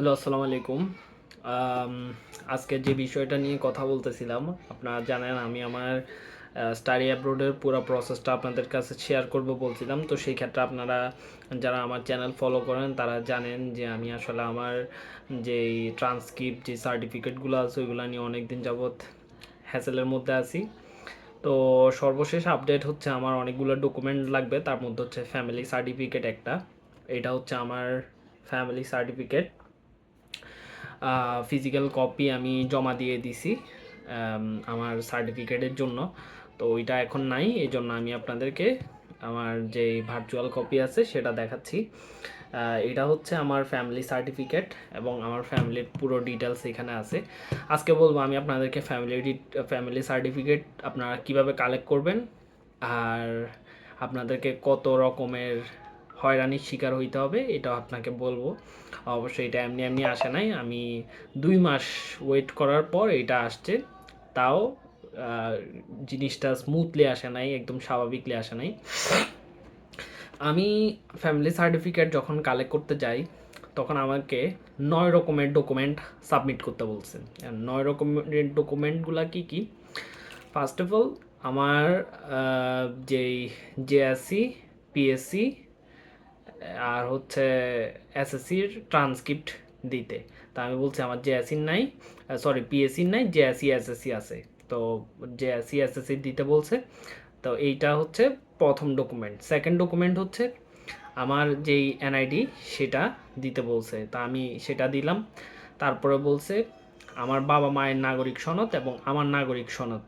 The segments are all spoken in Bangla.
হ্যালো, আসসালামু আলাইকুম। আজকে যে বিষয়টা নিয়ে কথা বলতেছিলাম, আপনারা জানেন আমি আমার স্টাডি অ্যাব্রোডের পুরো প্রসেসটা আপনাদের কাছে শেয়ার করব বলছিলাম। তো সেই ক্ষেত্রে আপনারা যারা আমার চ্যানেল ফলো করেন, তারা জানেন যে আমি আসলে আমার যেই ট্রান্সক্রিপ্ট যে সার্টিফিকেটগুলো আছে, ওইগুলো নিয়ে অনেক দিন যাবৎ হ্যাসেলের মধ্যে আছি। তো সর্বশেষ আপডেট হচ্ছে আমার অনেকগুলো ডকুমেন্ট লাগবে, তার মধ্যে হচ্ছে ফ্যামিলি সার্টিফিকেট একটা। এটা হচ্ছে আমার ফ্যামিলি সার্টিফিকেট ফিজিক্যাল কপি আমি জমা দিয়ে দিছি আমার সার্টিফিকেটের জন্য। তো ওইটা এখন নাই এই জন্য আমি আপনাদেরকে আমার যে ভার্চুয়াল কপি আছে সেটা দেখাচ্ছি। এটা হচ্ছে আমার ফ্যামিলি সার্টিফিকেট এবং আমার ফ্যামিলির পুরো ডিটেলস এখানে আছে। আজকে বলব, আমি আপনাদেরকে ফ্যামিলি ফ্যামিলি সার্টিফিকেট আপনারা কীভাবে কালেক্ট করবেন, আর আপনাদেরকে কত রকমের হয়রানির শিকার হইতে হবে এটাও আপনাকে বলব। অবশ্যই এটা এমনি এমনি আসে নাই। আমি দুই মাস ওয়েট করার পর এটা আসছে। তাও জিনিসটা স্মুথলি আসে নাই, একদম স্বাভাবিকলি আসে নাই। আমি ফ্যামিলি সার্টিফিকেট যখন কালেক্ট করতে যাই, তখন আমাকে নয় রকমের ডকুমেন্ট সাবমিট করতে বলছে। আর নয় রকমের ডকুমেন্টগুলো কি কি? ফার্স্ট অফ অল আমার যেই জেএসসি পিএসসি আর হচ্ছে এসএসসির ট্রান্সক্রিপ্ট দিতে। তা আমি বলছি আমার জেএসসির নাই সরি পিএসসির নাই জেএসসি এসএসসি আছে। তো জেএসসি এসএসসি দিতে বলছে, তো এইটা হচ্ছে প্রথম ডকুমেন্ট সেকেন্ড ডকুমেন্ট হচ্ছে আমার যেই এনআইডি সেটা দিতে বলছে। তা আমি সেটা দিলাম। তারপরে বলছে আমার বাবা মায়ের নাগরিক সনদ এবং আমার নাগরিক সনদ।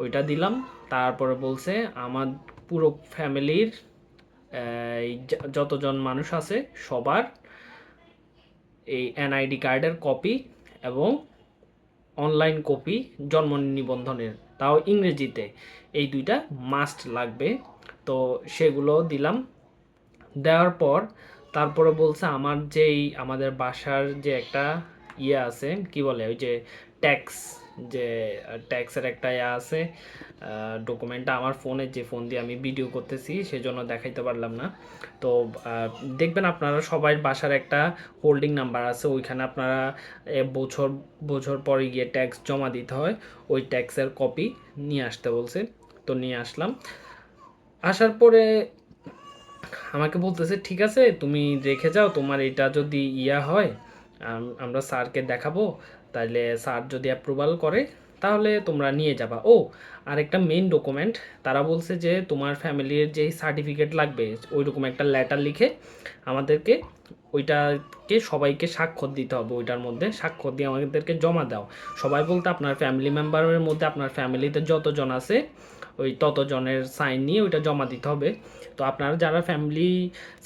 ওইটা দিলাম। তারপরে বলছে আমার পুরো ফ্যামিলির যতজন মানুষ আছে সবার এই এনআইডি কার্ডের কপি এবং অনলাইন কপি জন্ম নিবন্ধনের, তাও ইংরেজিতে। এই দুইটা মাস্ট লাগবে। তো সেগুলো দিলাম। দেওয়ার পর তারপরে বলছে আমার যেই আমাদের বাসার যে একটা ইয়ে আছে, কি বলে ওই যে ট্যাক্স যে ট্যাক্সের একটা ইয়ে আছে ডকুমেন্টটা আমার ফোনে যে ফোন দিয়ে আমি ভিডিও করতেছি, সেজন্য দেখাইতে পারলাম না। তো দেখবেন আপনারা সবাই বাসার একটা হোল্ডিং নাম্বার আছে, ওইখানে আপনারা বছর বছর পরে গিয়ে ট্যাক্স জমা দিতে হয়, ওই ট্যাক্সের কপি নিয়ে আসতে বলছে। তো নিয়ে আসলাম। আসার পরে আমাকে বলতেছে, ঠিক আছে, তুমি রেখে যাও, তোমার এটা যদি ইয়া হয় আমরা স্যারকে দেখাবো তাহলে স্যার যদি অ্যাপ্রুভাল করে, তাহলে তোমরা নিয়ে যাবা। ও আর একটা মেইন ডকুমেন্ট তারা বলছে যে তোমার ফ্যামিলির যেই সার্টিফিকেট লাগবে ওই রকম একটা লেটার লিখে আমাদেরকে ওইটাকে সবাইকে স্বাক্ষর দিতে হবে, ওইটার মধ্যে স্বাক্ষর দিয়ে আমাদেরকে জমা দাও। সবাই বলতে আপনার ফ্যামিলি মেম্বারের মধ্যে আপনার ফ্যামিলিতে যতজন আছে, ওই ততজনের সাইন নিয়ে ওইটা জমা দিতে হবে। তো আপনারা যারা ফ্যামিলি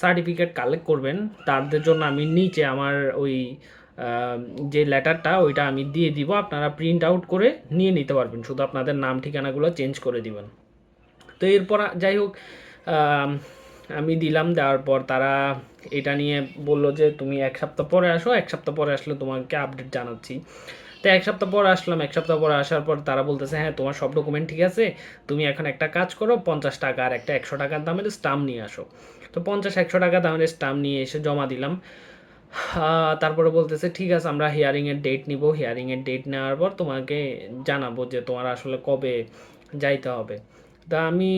সার্টিফিকেট কালেক্ট করবেন, তাদের জন্য আমি নিচে আমার ওই যে লেটারটা ওইটা আমি দিয়ে দিব, আপনারা প্রিন্ট আউট করে নিয়ে নিতে পারবেন। শুধু আপনাদের নাম, ঠিকানাগুলো চেঞ্জ করে দিবেন। তো এরপর, যাই হোক আমি দিলাম, দেওয়ার পর তারা এটা নিয়ে বলল যে, তুমি এক সপ্তাহ পরে আসো, এক সপ্তাহ পরে আসলে তোমাকে আপডেট জানাচ্ছি। তো এক সপ্তাহ পর আসলাম, এক সপ্তাহ পরে আসার পর তারা বলতেছে হ্যাঁ তোমার সব ডকুমেন্ট ঠিক আছে, তুমি এখন একটা কাজ করো, পঞ্চাশ টাকা আর একটা একশো টাকার দামের স্টাম্প নিয়ে আসো। তো পঞ্চাশ, একশো টাকা দামের স্টাম্প নিয়ে এসে জমা দিলাম। তারপরে বলতেছে, ঠিক আছে, আমরা হিয়ারিংয়ের ডেট নিব। হিয়ারিংয়ের ডেট নেওয়ার পর তোমাকে জানাব যে তোমার আসলে কবে যাইতে হবে। তা আমি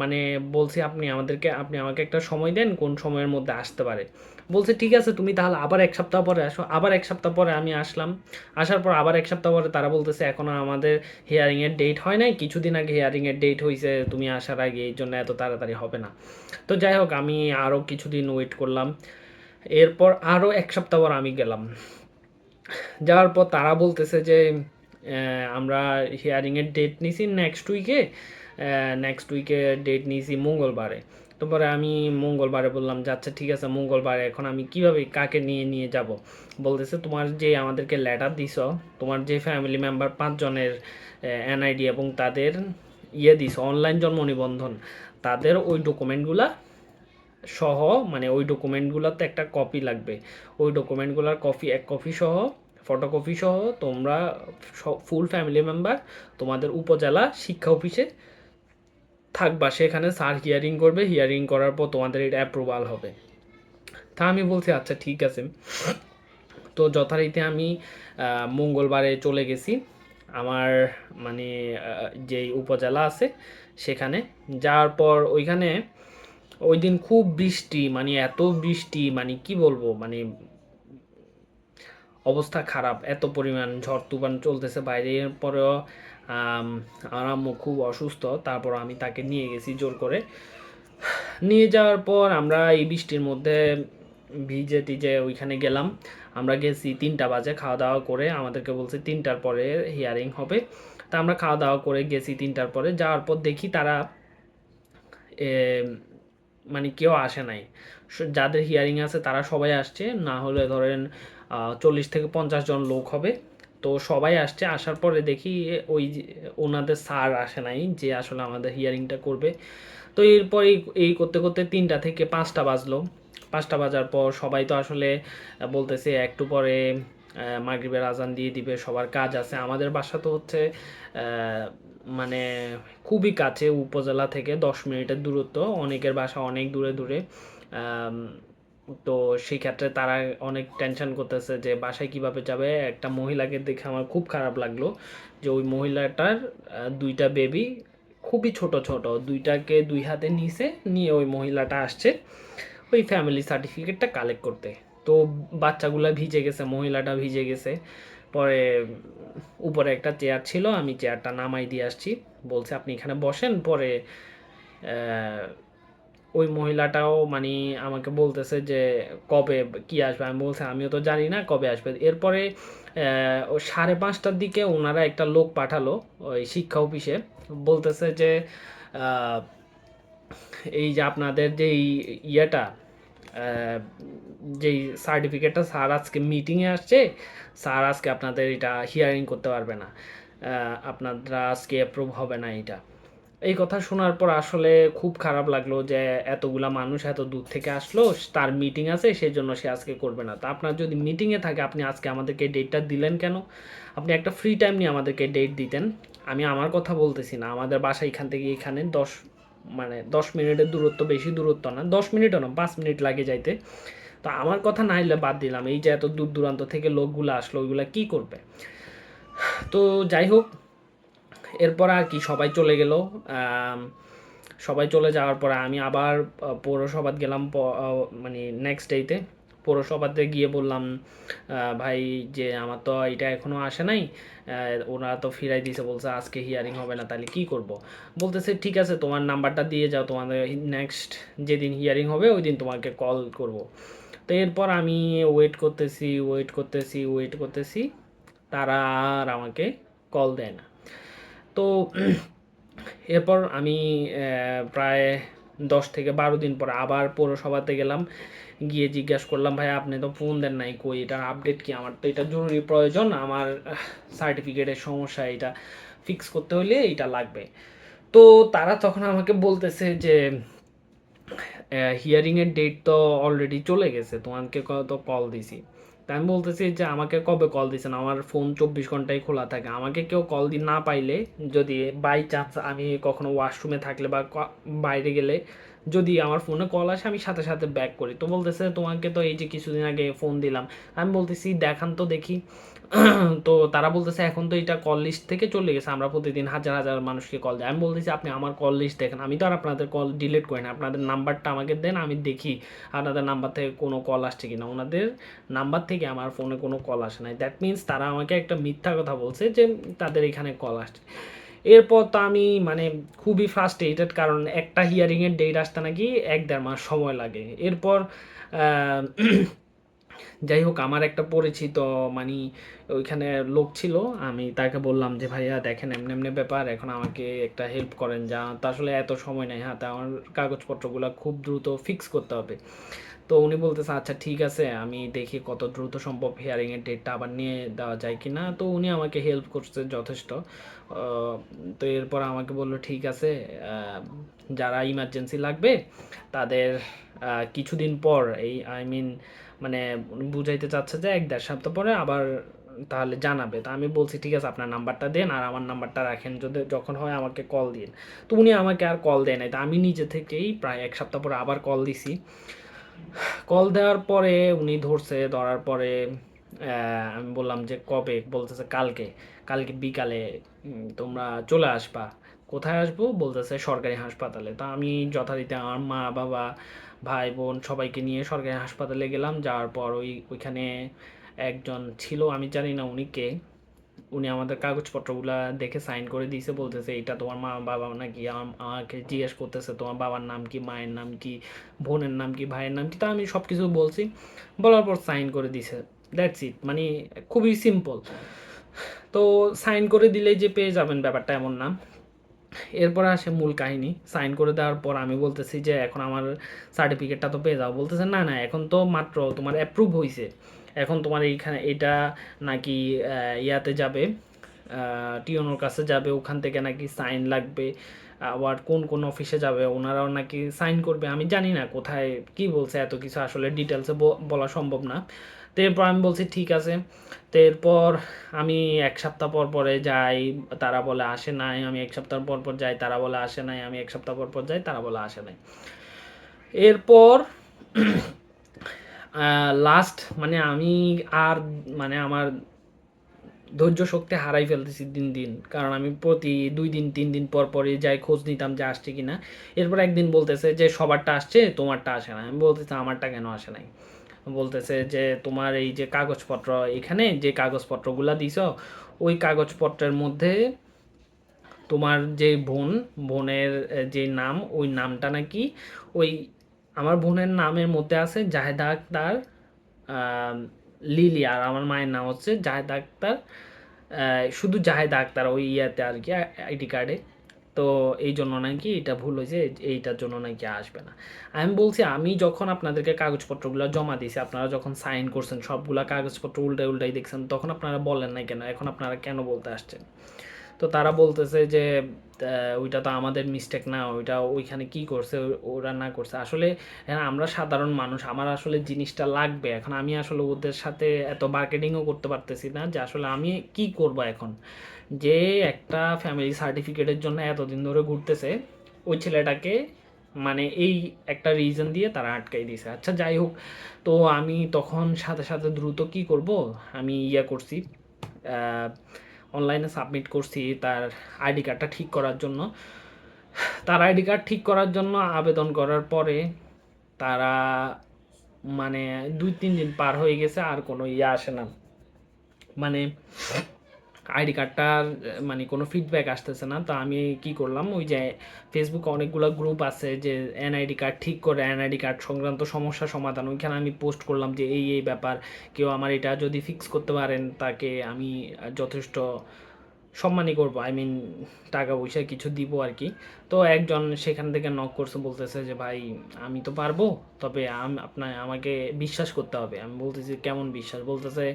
মানে বলছি আপনি আমাদেরকে, আপনি আমাকে একটা সময় দেন, কোন সময়ের মধ্যে আসতে পারে। বলছে, ঠিক আছে, তুমি তাহলে আবার এক সপ্তাহ পরে আসো। আবার এক সপ্তাহ পরে আমি আসলাম। আসার পর আবার এক সপ্তাহ পরে তারা বলতেছে এখনও আমাদের হিয়ারিংয়ের ডেট হয় নাই। কিছুদিন আগে হিয়ারিংয়ের ডেট হয়েছে তুমি আসার আগে এই জন্য এত তাড়াতাড়ি হবে না। তো যাই হোক, আমি আরও কিছুদিন ওয়েট করলাম। এরপর আরও এক সপ্তাহ পর আমি গেলাম। যাওয়ার পর তারা বলতেছে যে আমরা হিয়ারিংয়ের ডেট নিছি নেক্সট উইকে নেক্সট উইকে ডেট নিয়েছি মঙ্গলবারে। তারপরে আমি মঙ্গলবারে বললাম আচ্ছা ঠিক আছে, মঙ্গলবারে এখন আমি কীভাবে কাকে নিয়ে নিয়ে যাব? বলতেছে, তোমার যে আমাদেরকে লেটার দিছ, তোমার যে ফ্যামিলি মেম্বার পাঁচজনের এনআইডি এবং তাদের ইয়ে দিছ অনলাইন জন্ম নিবন্ধন, তাদের ওই ডকুমেন্টগুলা সহ মানে ওই ডকুমেন্টগুলোতে একটা কপি লাগবে। ওই ডকুমেন্টগুলোর কপি এক কপি সহ ফটোকপি সহ তোমরা ফুল ফ্যামিলি মেম্বার তোমাদের উপজেলা শিক্ষা অফিসে থাকবা। সেখানে স্যার হিয়ারিং করবে হিয়ারিং করার পর তোমাদের এটা অ্যাপ্রুভাল হবে। তা আমি বলছি আচ্ছা ঠিক আছে। তো যথারীতি আমি মঙ্গলবারে চলে গেছি। আমার মানে যেই উপজেলা আছে, সেখানে। যাওয়ার পর ওইখানে ওই দিন খুব বৃষ্টি মানে এত বৃষ্টি মানে কি বলব মানে অবস্থা খারাপ, এত পরিমাণ ঝড় তুফান চলতেছে বাইরে। এরপরেও আমার আম্মু খুব অসুস্থ, তারপর আমি তাকে নিয়ে গেছি জোর করে। নিয়ে যাওয়ার পর আমরা এই বৃষ্টির মধ্যে ভিজে টিজে ওইখানে গেলাম। আমরা গেছি তিনটা বাজে খাওয়া দাওয়া করে, আমাদেরকে বলছে তিনটার পরে হিয়ারিং হবে। তা আমরা খাওয়া দাওয়া করে গেছি তিনটার পরে। যাওয়ার পর দেখি তারা মানে কেউ আসে নাই। যাদের হিয়ারিং আছে তারা সবাই আসছে। না হলে ধরেন চল্লিশ থেকে পঞ্চাশ জন লোক হবে। তো সবাই আসছে, আসার পরে দেখি ওই ওনাদের স্যার আসে নাই যে আসলে আমাদের হিয়ারিংটা করবে। তো এরপর এই করতে করতে তিনটা থেকে পাঁচটা বাজলো। পাঁচটা বাজার পর সবাই তো আসলে বলতেছে একটু পরে মাগরিবের আজান দিয়ে দিবে, সবার কাজ আছে। আমাদের বাসা তো হচ্ছে মানে খুবই কাছে, উপজেলা থেকে দশ মিনিটের দূরত্ব। অনেকের বাসা অনেক দূরে দূরে। তো সেই ক্ষেত্রে তারা অনেক টেনশন করতেছে যে বাসায় কীভাবে যাবে? একটা মহিলাকে দেখে আমার খুব খারাপ লাগল যে ওই মহিলাটার দুইটা বেবি খুবই ছোট ছোট। দুইটাকে দুই হাতে নিচে নিয়ে ওই মহিলাটা আসছে ওই ফ্যামিলি সার্টিফিকেটটা কালেক্ট করতে। তো বাচ্চাগুলো ভিজে গেছে, মহিলাটা ভিজে গেছে। পরে উপরে একটা চেয়ার ছিল, আমি চেয়ারটা নামাই দিয়ে আসছি। বলছে, আপনি এখানে বসেন। পরে ওই মহিলাটাও মানে আমাকে বলতেছে যে, কবে কি আসবে? আমি বলছি, আমিও তো জানি না কবে আসবে। এরপরে সাড়ে পাঁচটার দিকে ওনারা একটা লোক পাঠালো ওই শিক্ষা অফিসে। বলতেছে যে এই যে আপনাদের যেই ইয়েটা যেই সার্টিফিকেটটা স্যার আজকে মিটিংয়ে আসছে, স্যার আজকে আপনাদের এটা হিয়ারিং করতে পারবে না। আপনারা আজকে অ্যাপ্রুভ হবে না এটা। এই কথা শোনার পর আসলে খুব খারাপ লাগল যে এতগুলা মানুষ এত দূর থেকে আসলো, তার মিটিং আছে সেই জন্য সে আজকে করবে না। তা আপনার যদি মিটিংয়ে থাকে, আপনি আজকে আমাদেরকে ডেটটা দিলেন কেন? আপনি একটা ফ্রি টাইম নিয়ে আমাদেরকে ডেট দিতেন। আমি আমার কথা বলতেছি না, আমাদের বাসা এখান থেকে এখানে দশ মানে দশ মিনিটের দূরত্ব বেশি দূরত্ব না, দশ মিনিটও না, পাঁচ মিনিট লাগে যাইতে। তো আমার কথা না হলে বাদ দিলাম, এই যে এত দূর দূরান্ত থেকে লোকগুলো আসলো, ওইগুলা কি করবে? তো যাই হোক এরপর আর কি সবাই চলে গেল। সবাই চলে যাওয়ার পরে আমি আবার পৌরসভাত গেলাম মানে নেক্সট ডেতে পৌরসভাতে গিয়ে বললাম ভাই যে আমার তো এটা এখনও আসে নাই ওরা তো ফিরাই দিয়েছে বলছে আজকে হিয়ারিং হবে না, তাহলে কি করব? বলতেছে, ঠিক আছে, তোমার নাম্বারটা দিয়ে যাও, তোমাদের নেক্সট যেদিন হিয়ারিং হবে ওই দিন তোমাকে কল করব। তো এরপর আমি ওয়েট করতেছি ওয়েট করতেছি ওয়েট করতেছি, তারা আর আমাকে কল দেয় না। তো এরপর আমি প্রায় দশ থেকে বারো দিন পর আবার পৌরসভাতে গেলাম। গিয়ে জিজ্ঞাসা করলাম, ভাই, আপনি তো ফোন দেন নাই কই? এটার আপডেট কি আমার তো এটা জরুরি প্রয়োজন। আমার সার্টিফিকেটের সমস্যা, এটা ফিক্স করতে হলে এটা লাগবে। তো তারা তখন আমাকে বলতেছে যে হিয়ারিংয়ের ডেট তো অলরেডি চলে গেছে। তোমাকে তো কল দিছি। তা আমি বলতেছি যে আমাকে কবে কল দিয়েছেন আমার ফোন চব্বিশ ঘন্টাই খোলা থাকে। আমাকে কেউ কল দি, না পাইলে যদি বাই চান্স আমি কখনো ওয়াশরুমে থাকলে বা বাইরে গেলে যদি আমার ফোনে কল আসে, আমি সাথে সাথে ব্যাক করি। তো বলতেছে, তোমাকে তো এই যে কিছুদিন আগে ফোন দিলাম। আমি বলতেছি, দেখান তো দেখি। তো তারা বলতেছে, এখন তো এটা কল লিস্ট থেকে চলে গেছে। আমরা প্রতিদিন হাজার হাজার মানুষকে কল দিই। আমি বলতেছি, আপনি আমার কল লিস্ট দেখেন। আমি তো আর আপনাদের কল ডিলিট করি না। আপনাদের নাম্বারটা আমাকে দেন, আমি দেখি আপনাদের নাম্বার থেকে কোনো কল আসছে কিনা। ওনাদের নাম্বার থেকে আমার ফোনে কোনো কল আসে নাই। দ্যাট মিন্স তারা আমাকে একটা মিথ্যা কথা বলছে যে তাদের এখানে কল আসছে। এরপর তো আমি মানে খুবই ফ্রাস্ট্রেটেড কারণ একটা হিয়ারিংয়ের ডেট আসতে নাকি এক দেড় মাস সময় লাগে। এরপর যাই হোক, আমার একটা পরিচিত মানে ওইখানে লোক ছিল, আমি তাকে বললাম যে, ভাইয়া, দেখেন এমনি এমনি ব্যাপার, এখন আমাকে একটা হেল্প করেন, যা, তা আসলে এত সময় নেই হাতে আমার কাগজপত্রগুলো খুব দ্রুত ফিক্স করতে হবে। তো উনি বলতেছে আচ্ছা ঠিক আছে, আমি দেখি কত দ্রুত সম্ভব হিয়ারিংয়ের ডেটটা আবার নিয়ে দেওয়া যায় কি না তো উনি আমাকে হেল্প করছে যথেষ্ট। তো এরপর আমাকে বলল, ঠিক আছে যারা ইমার্জেন্সি লাগবে, তাদের কিছুদিন পর, এই আই মিন মানে বুঝাইতে চাচ্ছে যে এক দেড় সপ্তাহ পরে আবার তাহলে জানাবে। তা আমি বলছি, ঠিক আছে, আপনার নাম্বারটা দেন আর আমার নাম্বারটা রাখেন। যদি যখন হয় আমাকে কল দিন। তো উনি আমাকে আর কল দেয় নাই। তা আমি নিজে থেকেই প্রায় এক সপ্তাহ পরে আবার কল দিছি। কল দেওয়ার পরে উনি ধরছে, ধরার পরে আমি বললাম যে, কবে? বলতেছে, কালকে। কালকে বিকালে তোমরা চলে আসবা। কোথায় আসব? বলতেছে, সরকারি হাসপাতালে। তো আমি যথারীতি আমার মা বাবা ভাই বোন সবাইকে নিয়ে সরকারি হাসপাতালে গেলাম। যাওয়ার পর ওই, ওইখানে একজন ছিল, আমি জানি না উনি কে। উনি আমাদের কাগজপত্রগুলা দেখে সাইন করে দিয়েছে, বলতেছে এটা তোমার মা, বাবা নাকি আম- আমাকে জিজ্ঞেস করতেছে, তোমার বাবার নাম কি, মায়ের নাম কি, বোনের নাম কি, ভাইয়ের নাম কি? তা আমি সব কিছু বলছি। বলার পর সাইন করে দিছে দ্যাটস ইট মানে খুবই সিম্পল তো সাইন করে দিলেই যে পেয়ে যাবেন ব্যাপারটা এমন না। এরপর আসে মূল কাহিনী। সাইন করে দেওয়ার পর আমি বলতেছি যে, এখন আমার সার্টিফিকেটটা তো পেয়ে যাও। বলতেছে, না না, এখন তো মাত্র তোমার অ্যাপ্রুভ হয়েছে এখন তোমার এইখানে এটা নাকি ইয়াতে যাবে টিওনোর কাছে যাবে, ওখান থেকে নাকি সাইন লাগবে, আবার কোন কোন অফিসে যাবে, ওনারাও নাকি সাইন করবে, আমি জানি না কোথায়, কি বলছে, এত কিছু আসলে ডিটেলসে বলা সম্ভব না। তো এরপর আমি বলছি, ঠিক আছে। তো এরপর আমি এক সপ্তাহ পর পরে যাই, তারা বলে আসে নাই। আমি এক সপ্তাহ পর পর যাই, তারা বলে আসে নাই। আমি এক সপ্তাহ পর পর যাই, তারা বলে আসে নাই। এরপর লাস্ট মানে আমি আর মানে আমার ধৈর্য শক্তি হারাই ফেলতেছি দিন দিন। কারণ আমি প্রতি দুই দিন, তিন দিন পর পরই যাই, খোঁজ নিতাম যে আসছে কি না এরপর একদিন বলতেছে যে, সবারটা আসছে, তোমারটা আসে না আমি বলতেছি, আমারটা কেন আসে নাই? বলতেছে যে, তোমার এই যে কাগজপত্র, এখানে যে কাগজপত্রগুলো দিছ, ওই কাগজপত্রের মধ্যে তোমার যে বোন, বোনের যে নাম, ওই নামটা নাকি ওই আমার বোনের নামের মধ্যে আছে জাহেদা আক্তার লিলি, আর আমার মায়ের নাম হচ্ছে জাহেদা আক্তার শুধু জাহেদা আক্তার ওই ইয়াতে আর কি আইডি কার্ডে। তো এই জন্য নাকি এটা ভুল হয়েছে, এইটার জন্য নাকি আসবে না। আমি বলছি, আমি যখন আপনাদেরকে কাগজপত্রগুলো জমা দিয়েছি, আপনারা যখন সাইন করছেন, সবগুলা কাগজপত্র উল্টাই উল্টাই দেখছেন, তখন আপনারা বলেন না কেন? এখন আপনারা কেন বলতে আসছেন? তো তারা বলতেছে যে ওইটা তো আমাদের মিস্টেক না ওইটা ওইখানে কি করছে ওরা না করছে। আসলে হ্যাঁ, আমরা সাধারণ মানুষ আমার আসলে জিনিসটা লাগবে। এখন আমি আসলে ওদের সাথে এত মার্কেটিংও করতে পারতেছি না যে আসলে আমি কি করব এখন? যে একটা ফ্যামিলি সার্টিফিকেটের জন্য এতদিন ধরে ঘুরতেছে ওই ছেলেটাকে মানে এই একটা রিজন দিয়ে তারা আটকাই দিয়েছে আচ্ছা যাই হোক তো আমি তখন সাথে সাথে দ্রুত কি করব? আমি ইয়া করছি অনলাইনে সাবমিট করছি তার আইডি কার্ডটা ঠিক করার জন্য। তার আইডি কার্ড ঠিক করার জন্য আবেদন করার পরে তারা মানে দুই তিন দিন পার হয়ে গেছে, আর কোনো ইয়ে আসে না। মানে আইডি কার্ডটার মানে কোনো ফিডব্যাক আসতেছে না। তো আমি কি করলাম, ওই যে ফেসবুকে অনেকগুলো গ্রুপ আছে যে এনআইডি কার্ড ঠিক করে এনআইডি কার্ড সংক্রান্ত সমস্যা সমাধান, ওইখানে আমি পোস্ট করলাম যে এই এই ব্যাপার, কেউ আমার এটা যদি ফিক্স করতে পারেন, তাকে আমি যথেষ্ট সম্মানই করব আই মিন টাকা পয়সা কিছু দিব আর কি। তো একজন সেখান থেকে নক করছে, বলতেছে যে, ভাই, আমি তো পারব, তবে আপনার, আমাকে বিশ্বাস করতে হবে। আমি বলতেছি, কেমন বিশ্বাস? বলতেছে,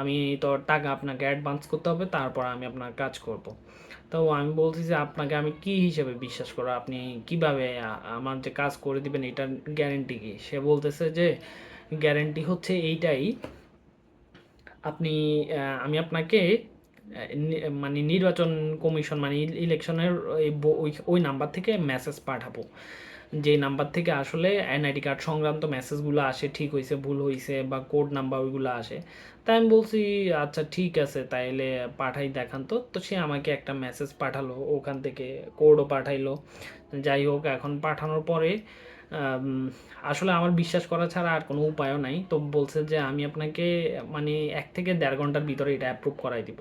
আমি তো টাকা আপনাকে অ্যাডভান্স করতে হবে, তারপর আমি আপনার কাজ করব। তো আমি বলছি যে আপনাকে আমি কি হিসেবে বিশ্বাস করব? আপনি কীভাবে আমার যে কাজ করে দিবেন, এটার গ্যারেন্টি কি? সে বলতেছে যে গ্যারেন্টি হচ্ছে এইটাই, আপনি আমি আপনাকে মানে নির্বাচন কমিশন মানে ইলেকশনের ওই নাম্বার থেকে মেসেজ পাঠাবো। যে নাম্বার থেকে আসলে এনআইডি কার্ড সংক্রান্ত মেসেজগুলো আসে, ঠিক হয়েছে ভুল হয়েছে বা কোড নাম্বার ওইগুলো আসে তাই আমি বলছি আচ্ছা ঠিক আছে, তাইলে পাঠাই, দেখান তো। তো সে আমাকে একটা মেসেজ পাঠালো, ওখান থেকে কোডও পাঠাইলো। যাই হোক, এখন পাঠানোর পরে আসলে আমার বিশ্বাস করা ছাড়া আর কোনো উপায়ও নাই। তো বলছে যে আমি আপনাকে মানে এক থেকে দেড় ঘণ্টার ভিতরে এটা অ্যাপ্রুভ করাই দিব।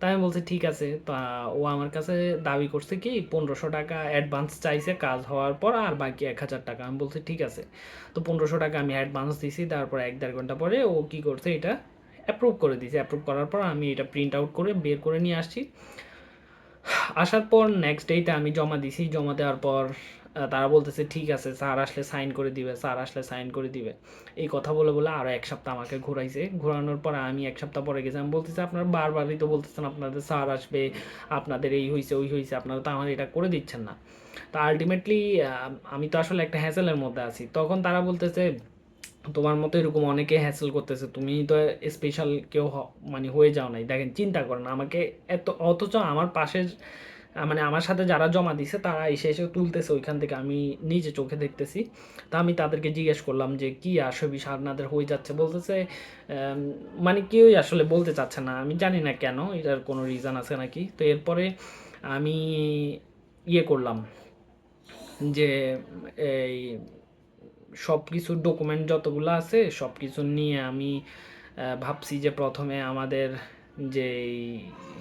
তাই আমি বলছি, ঠিক আছে। তা ও আমার কাছে দাবি করছে কি, পনেরোশো টাকা অ্যাডভান্স চাইছে কাজ হওয়ার পর আর বাকি এক হাজার টাকা। আমি বলছি, ঠিক আছে। তো পনেরোশো টাকা আমি অ্যাডভান্স দিছি, তারপর এক দেড় ঘণ্টা পরে ও কি করছে, এটা অ্যাপ্রুভ করে দিয়েছে অ্যাপ্রুভ করার পর আমি এটা প্রিন্ট আউট করে বের করে নিয়ে আসছি। আসার পর নেক্সট ডেতে আমি জমা দিছি। জমা দেওয়ার পর তারা বলতেছে, ঠিক আছে, স্যার আসলে সাইন করে দিবে, স্যার আসলে সাইন করে দিবে। এই কথা বলে বলে আরও এক সপ্তাহ আমাকে ঘোরাইছে। ঘোরানোর পর আমি এক সপ্তাহ পরে গেছি। আমি বলতেছি, আপনারা বারবারই তো বলতেছেন আপনাদের স্যার আসবে, আপনাদের এই হয়েছে ওই হয়েছে আপনারা তো আমার এটা করে দিচ্ছেন না। তো আলটিমেটলি আমি তো আসলে একটা হ্যাসেলের মধ্যে আছি। তখন তারা বলতেছে, তোমার মতো এরকম অনেকে হ্যাসেল করতেছে, তুমি তো স্পেশাল কেউ মানে হয়ে যাও নাই। দেখেন, চিন্তা করেন, আমাকে এত, অথচ আমার পাশের মানে আমার সাথে যারা জমা দিছে, তারা এসে এসে তুলতেছে ওইখান থেকে। আমি নিজে চোখে দেখতেছি। তা আমি তাদেরকে জিজ্ঞেস করলাম যে, কি আসলে বিষয় হয়ে যাচ্ছে? বলতেছে মানে কেউই আসলে বলতে চাচ্ছে না। আমি জানি না কেন, এটার কোনো রিজন আছে নাকি? তো এরপরে আমি ইয়ে করলাম যে, এই সব কিছুর ডকুমেন্ট যতগুলো আছে সব কিছু নিয়ে আমি ভাবছি যে প্রথমে আমাদের যে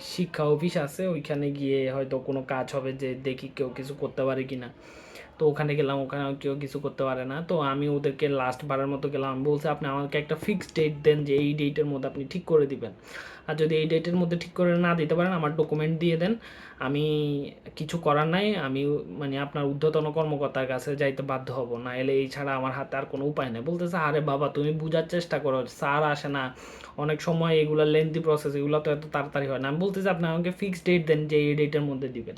শিক্ষা অফিস আছে, ওইখানে গিয়ে হয়তো কোনো কাজ হবে যে দেখি কেউ কিছু করতে পারে কিনা। তো ওখানে গেলাম, ওখানে কেউ কিছু করতে পারে না। তো আমি ওদেরকে লাস্ট বারের মতো গেলাম। আমি বলছি, আপনি আমাকে একটা ফিক্সড ডেট দেন যে এই ডেটের মধ্যে আপনি ঠিক করে দিবেন। আর যদি এই ডেটের মধ্যে ঠিক করে না দিতে পারেন, আমার ডকুমেন্ট দিয়ে দেন। আমি কিছু করার নাই, আমি মানে আপনার ঊর্ধ্বতন কর্মকর্তার কাছে যাইতে বাধ্য হব। না এলে এই ছাড়া আমার হাতে আর কোনো উপায় নেই। বলতেছে, আরে বাবা, তুমি বোঝার চেষ্টা করো, স্যার আসে না। অনেক সময় এগুলো লেন্থি প্রসেস এগুলো তো এত তাড়াতাড়ি হয় না। আমি বলতেছি, আপনি আমাকে ফিক্সড ডেট দেন যে এই ডেটের মধ্যে দিবেন।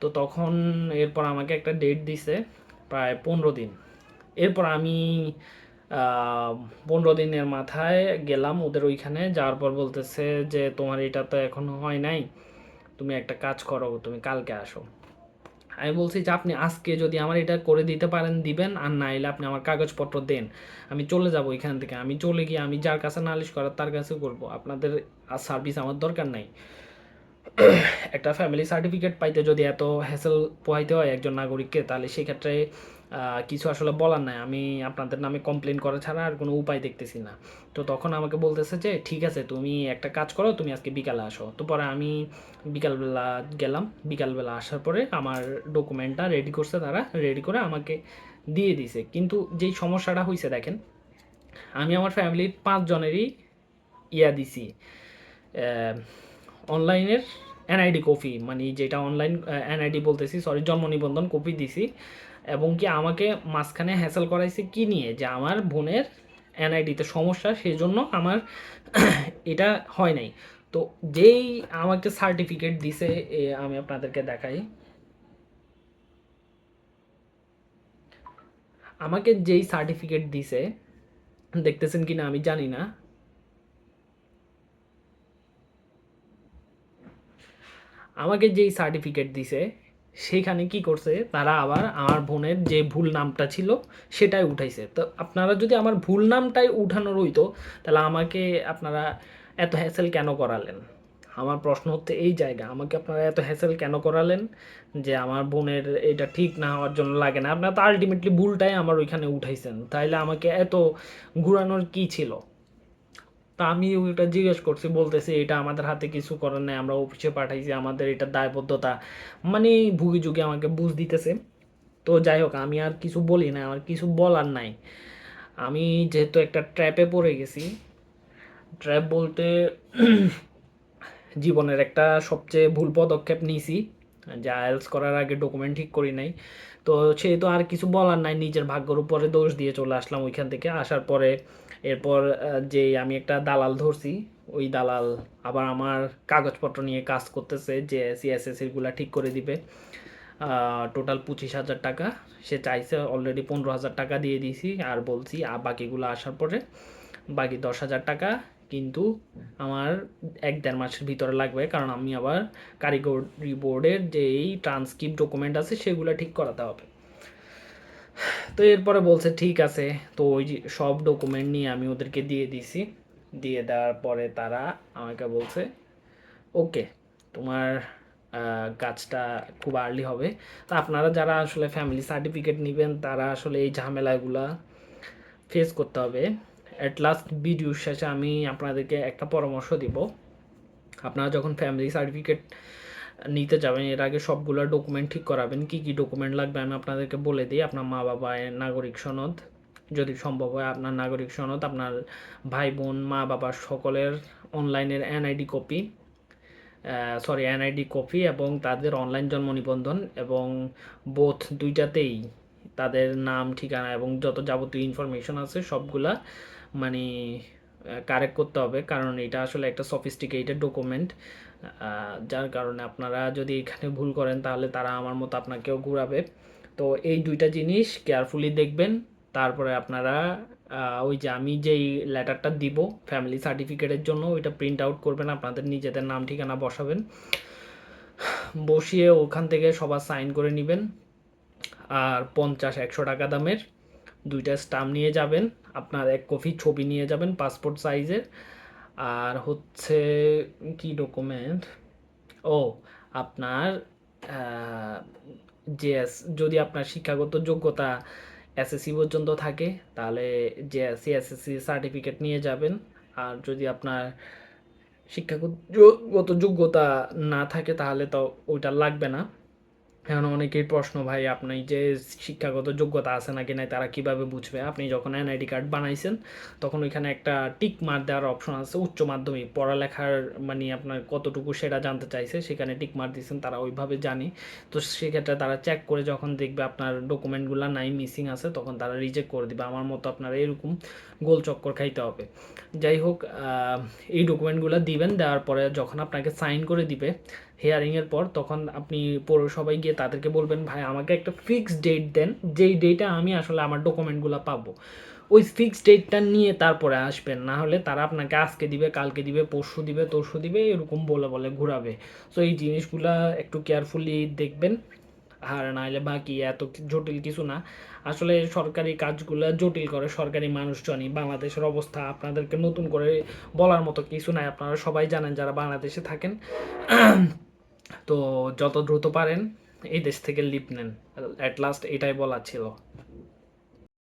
তো তখন এরপর আমাকে একটা ডেট দিছে প্রায় পনেরো দিন। এরপর আমি পনেরো দিনের মাথায় গেলাম ওদের ওইখানে। যাওয়ার পর বলতেছে যে, তোমার এটা তো এখনও হয় নাই। তুমি একটা কাজ করো, তুমি কালকে আসো। আমি বলছি, যে আপনি আজকে যদি আমার এটা করে দিতে পারেন, দিবেন। আর না এলে আপনি আমার কাগজপত্র দেন। আমি চলে যাব এখান থেকে। আমি চলে গিয়ে আমি যার কাছে নালিশ করার, তার কাছে করব। আপনাদের আর সার্ভিস আমার দরকার নাই। একটা ফ্যামিলি সার্টিফিকেট পাইতে যদি এত হ্যাসেল পোহাইতে হয় একজন নাগরিককে তাহলে সেক্ষেত্রে আহ, কিছু আসলে বলার নাই। আমি আপনাদের নামে কমপ্লেন করা ছাড়া আর কোনো উপায় দেখতেছি না। তো তখন আমাকে বলতেছে যে ঠিক আছে তুমি একটা কাজ করো তুমি আজকে বিকালে আসো। তো পরে আমি বিকালবেলা গেলাম। বিকালবেলা আসার পরে আমার ডকুমেন্টটা রেডি করছে তারা রেডি করে আমাকে দিয়ে দিছে। কিন্তু যেই সমস্যাটা হয়েছে দেখেন আমি আমার ফ্যামিলির পাঁচজনেরই ইয়া দিছি অনলাইনের এনআইডি কপি মানে যেটা অনলাইন এনআইডি বলতেছি সরি জন্ম নিবন্ধন কপি দিছি। এবং কি আমাকে মাঝখানে হ্যাসেল করাইছে কি নিয়ে? যে আমার বোনের এনআইডিতে সমস্যা সেই জন্য আমার এটা হয় নাই। তো যেই আমাকে সার্টিফিকেট দিছে আমি আপনাদেরকে দেখাই। আমাকে যেই সার্টিফিকেট দিছে, দেখতেছেন কি না আমি জানি না। আমাকে যেই সার্টিফিকেট দিছে, সেইখানে কি করছে, তারা আবার আমার বোনের যে ভুল নামটা ছিল, সেটাই উঠাইছে। তো আপনারা যদি আমার ভুল নামটাই উঠানোর রইতো, তাহলে আমাকে আপনারা এত হ্যাসেল কেন করালেন? আমার প্রশ্ন হচ্ছে এই জায়গা, আমাকে আপনারা এত হ্যাসেল কেন করালেন যে আমার বোনের এটা ঠিক না হওয়ার জন্য লাগে না? আপনারা তো আলটিমেটলি ভুলটাই আমার ওইখানে উঠাইছেন। তাইলে আমাকে এত ঘুরানোর কি ছিল? তা আমি ওইটা জিজ্ঞেস করছি, বলতেছি এটা আমাদের হাতে কিছু করার নাই, আমরা অফিসে পাঠাইছি, আমাদের এটা দায়বদ্ধতা। মানে ভুগি যুগে আমাকে বুঝ দিতেছে। তো যাই হোক, আমি আর কিছু বলি না, আমার কিছু বলার নাই। আমি যেহেতু একটা ট্র্যাপে পড়ে গেছি ট্র্যাপ বলতে জীবনের একটা সবচেয়ে ভুল পদক্ষেপ নিয়েছি। যে আইএলস করার আগে ডকুমেন্ট ঠিক করি নাই। তো সে তো আর কিছু বলার নাই, নিজের ভাগ্যের উপরে দোষ দিয়ে চলে আসলাম ওইখান থেকে। আসার পরে এরপর যে আমি একটা দালাল ধরছি, ওই দালাল আবার আমার কাগজপত্র নিয়ে কাজ করতেছে যে সিএসএসিগুলা ঠিক করে দিবে। টোটাল পঁচিশ হাজার টাকা। সে চাইছে অলরেডি পনেরো হাজার টাকা দিয়ে দিয়েছি। আর বলছি আর বাকিগুলো আসার পরে বাকি দশ হাজার টাকা কিন্তু আমার এক দেড় মাসের ভিতরে লাগবে, কারণ আমি আবার কারিগরি বোর্ডের যেই ট্রান্সক্রিপ্ট ডকুমেন্ট আছে সেগুলো ঠিক করাতে হবে। তো এরপরে বলছে, ঠিক আছে। তো ওই যে সব ডকুমেন্ট নিয়ে আমি ওদেরকে দিয়ে দিছি। দিয়ে দেওয়ার পরে তারা আমাকে বলছে, ওকে, তোমার কাজটা খুব আর্লি হবে। তা আপনারা যারা আসলে ফ্যামিলি সার্টিফিকেট নেবেন, তারা আসলে এই ঝামেলাগুলা ফেস করতে হবে। অ্যাট লাস্ট ভিডিওর শেষে আমি আপনাদেরকে একটা পরামর্শ দিব। আপনারা যখন ফ্যামিলি সার্টিফিকেট নিতে যাবেন, এর আগে সবগুলো ডকুমেন্ট ঠিক করাবেন। কি কি ডকুমেন্ট লাগবে আমি আপনাদেরকে বলে দিই। আপনার মা বাবার নাগরিক সনদ, যদি সম্ভব হয় আপনার নাগরিক সনদ, আপনার ভাই বোন মা বাবা সকলের অনলাইনের NID copy sorry NID copy এবং তাদের অনলাইন জন্ম নিবন্ধন এবং বোথ দুইটাতেই তাদের নাম, ঠিকানা এবং যত যাবতীয় ইনফরমেশন আছে সবগুলা মানে কারেক্ট করতে হবে। কারণ এটা আসলে একটা সফিস্টিকেটেড ডকুমেন্ট যার কারণে আপনারা যদি এখানে ভুল করেন তাহলে তারা আমার মতো আপনাকেও ঘুরাবে। তো এই দুইটা জিনিস কেয়ারফুলি দেখবেন। তারপরে আপনারা ওই যে আমি যেই লেটারটা দিব ফ্যামিলি সার্টিফিকেটের জন্য, ওইটা প্রিন্ট আউট করবেন, আপনাদের নিজেদের নাম, ঠিকানা বসাবেন। বসিয়ে ওখান থেকে সবার সাইন করে নেবেন। আর পঞ্চাশ একশো টাকা দামের দুইটা স্টাম্প নিয়ে যাবেন। আপনার এক কপি ছবি নিয়ে যাবেন পাসপোর্ট সাইজের। আর হচ্ছে কি ডকুমেন্ট ও, আপনার যে যদি আপনার শিক্ষাগত যোগ্যতা এসএসসি পর্যন্ত থাকে, তাহলে যে সিএসএসসি সার্টিফিকেট নিয়ে যাবেন। আর যদি আপনার শিক্ষাগত যোগ্যতা না থাকে, তাহলে তো ওইটা লাগবে না। এখন অনেকেই প্রশ্ন, ভাই, আপনি যে শিক্ষাগত যোগ্যতা আছে নাকি নাই, তারা কীভাবে বুঝবে? আপনি যখন এনআইডি কার্ড বানাইছেন, তখন ওইখানে একটা টিক মার দেওয়ার অপশন আছে, উচ্চ মাধ্যমিক। পড়ালেখার মানে আপনার কতটুকু সেটা জানতে চাইছে, সেখানে টিক মার দিয়েছেন, তারা ওইভাবে জানে। তো সেক্ষেত্রে তারা চেক করে যখন দেখবে আপনার ডকুমেন্টগুলো নাই মিসিং আছে, তখন তারা রিজেক্ট করে দিবে। আমার মতো আপনার এরকম গোল চক্কর খাইতে হবে। যাই হোক এই ডকুমেন্টগুলো দিবেন, দেওয়ার পরে যখন আপনাকে সাইন করে দিবে হিয়ারিংয়ের পর, তখন আপনি পৌরসভায় গিয়ে তাদেরকে বলবেন, ভাই, আমাকে একটা ফিক্সড ডেট দেন। যেই ডেটে আমি আসলে আমার ডকুমেন্টগুলো পাবো। ওই ফিক্সড ডেটটা নিয়ে তারপরে আসবেন। না হলে তারা আপনাকে আজকে দিবে, কালকে দিবে, পরশু দিবে, তরশু দিবে, এরকম বলে বলে ঘুরাবে। সো এই জিনিসগুলা একটু কেয়ারফুলি দেখবেন। আর নাহলে বাকি এত জটিল কিছু না। আসলে সরকারি কাজগুলো জটিল করে সরকারি মানুষজনই। বাংলাদেশের অবস্থা আপনাদেরকে নতুন করে বলার মতো কিছু নাই। আপনারা সবাই জানেন যারা বাংলাদেশে থাকেন। তো যত দ্রুত পারেন এই দেশ থেকে লিপ নেন। অ্যাট লাস্ট এটাই বলা ছিল।